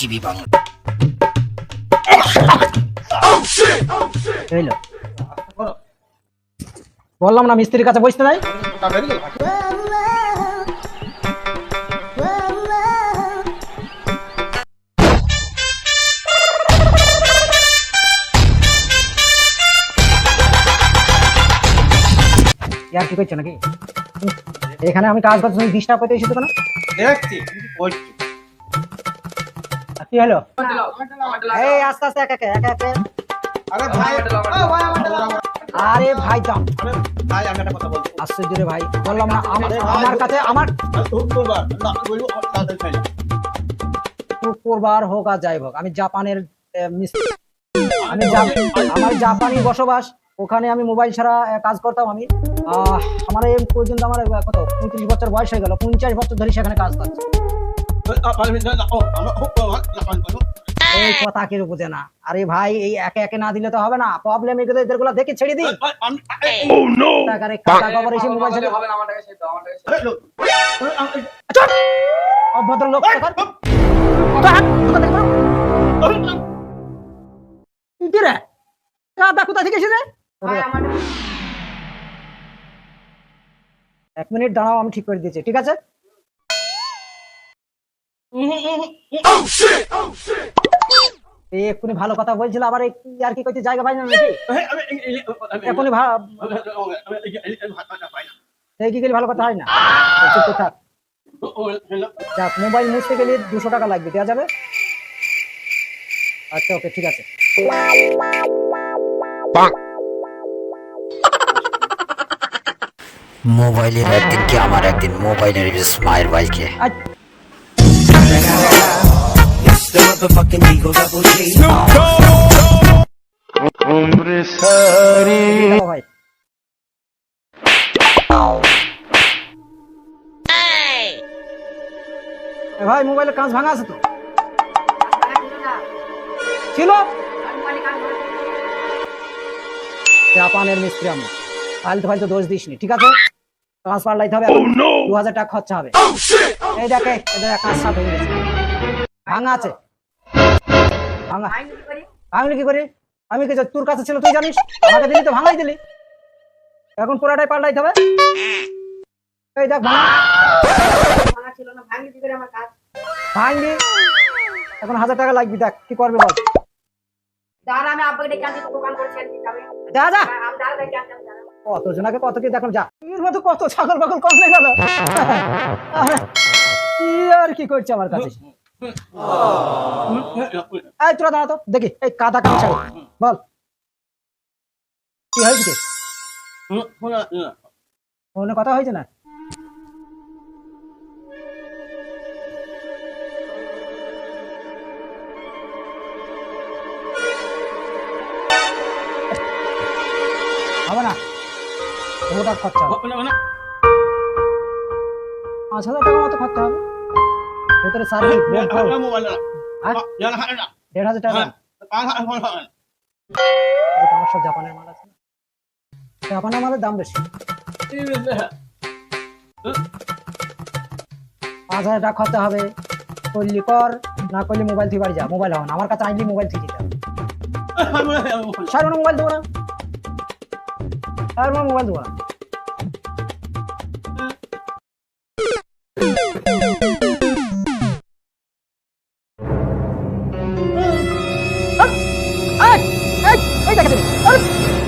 TV Bangla বললাম না মিস্ত্রির কাছে বসতে নাই? ইয়ার কি করছ নাকি? এখানে আমি কাজ করছি তুমি ডিস্টার্ব করতে এসেছ কেন? দেখছি আর কি হলো? এই আস্তে আস্তে একে একে একে। একে আরে ভাই। আরে ভাই আরে ভাই আমি একটা কথা বলছি। আশ্চর্য রে ভাই বললাম না আমার আমার কাছে আমার শুক্রবার না বলব তাদের খাই শুক্রবার হোক আর যাই হোক আমি জাপানের আমি আমার জাপানি বসবাস ওখানে আমি মোবাইল ছাড়া কাজ করতাম আমি। আহ, আমার এই পর্যন্ত আমার কত পঁয়ত্রিশ বছর বয়স হয়ে গেল পঞ্চাশ বছর ধরে সেখানে কাজ করছি। এই কথা কেউ বোঝে না। আরে ভাই এই একে একে না দিলে তো হবে না। প্রবলেম এগুলো এদের দেখে ছেড়ে দিই টাকারে কাটা কবর এসে মোবাইল ছেড়ে চুপ! অভদ্র লোক কোথাকার। কোথাকার, কোথা থেকে বলো? কি রে? কাদা কোথা থেকে এসেছে? এক মিনিট দাঁড়াও আমি ঠিক করে দিয়েছি ঠিক আছে? এক্ষুনি ভালো কথা বলছিল আবার আর কি করতে জায়গা পাই না নাকি? এক্ষুনি এই কি গেলে ভালো কথা হয় না? চুপ থাক। যাক মোবাইল মুছতে গেলে দুশো টাকা লাগবে দেওয়া যাবে? আচ্ছা ওকে ঠিক আছে। মোবাইলের একদিন কি আমার একদিন মোবাইলের মায়ের বাইকে আচ্ছা দাও ভাই এ ভাই মোবাইলের কাঁচ ভাঙা আছে তো? ছিল? জাপানের মিস্ত্রি আমি। ফালতু ফালতু দোষ দিসনি ঠিক আছে? কাঁচ পাল্টাইতে হবে দু হাজার টাকা খরচা হবে। এই দেখে এদের কাঁচ সাফ হয়ে গেছে। ভাঙা আছে। ভাঙলি কি করি? আমি কি তোর কাছে ছিল তুই জানিস? আমাকে দিলি তো ভাঙাই দিলি। এখন পুরাটাই পাল্টাইতে হবে। এই দেখ ভাঙা। ভাঙলি এখন হাজার টাকা লাগবে দেখ কি করবে বল। কত জনাকে কত কি দেখুন যা। এর মতো কত ছাগল পাগল কম গেল। কি আর কি করছে আমার কাছে? এই তোরা দেখি এই কাদা কাম ছাড় বল। কি হয়েছে ফোনে কথা হয়েছে না? হবে না। ওটা খরচা পাঁচ হাজার টাকা মতো খরচা হবে। ভেতরে সার্ভিস দেড় হাজার টাকা এই তো আমার সব জাপানের মাল আছে। জাপানের মালের দাম বেশি। পাঁচ হাজার টাকা খরচা হবে। করলি কর না করলি মোবাইল থেকে বাড়ি যা। মোবাইল হবে না। আমার কাছে আইলি মোবাইল থেকে যা সারবো মোবাইল দেবো না। সারবো না মোবাইল দেবো না। you